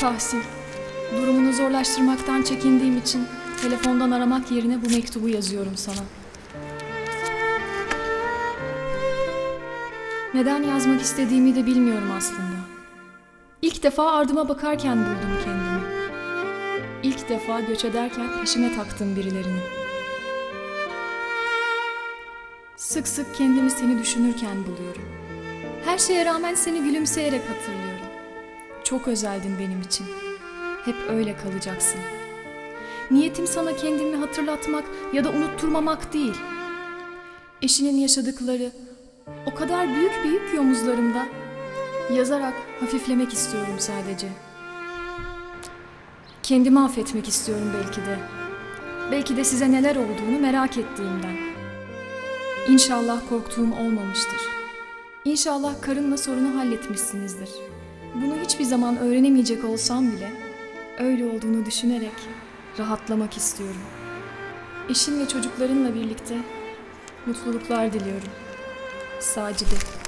Tahsin, durumunu zorlaştırmaktan çekindiğim için telefondan aramak yerine bu mektubu yazıyorum sana. Neden yazmak istediğimi de bilmiyorum aslında. İlk defa ardıma bakarken buldum kendimi. İlk defa göç ederken peşime taktım birilerini. Sık sık kendimi seni düşünürken buluyorum. Her şeye rağmen seni gülümseyerek hatırlıyorum. Çok özeldin benim için. Hep öyle kalacaksın. Niyetim sana kendimi hatırlatmak ya da unutturmamak değil. Eşinin yaşadıkları o kadar büyük bir yük omuzlarımda. Yazarak hafiflemek istiyorum sadece. Kendimi affetmek istiyorum belki de. Belki de size neler olduğunu merak ettiğimden. İnşallah korktuğum olmamıştır. İnşallah karınla sorunu halletmişsinizdir. Bunu hiçbir zaman öğrenemeyecek olsam bile öyle olduğunu düşünerek rahatlamak istiyorum. Eşin ve çocuklarınla birlikte mutluluklar diliyorum. Sacide.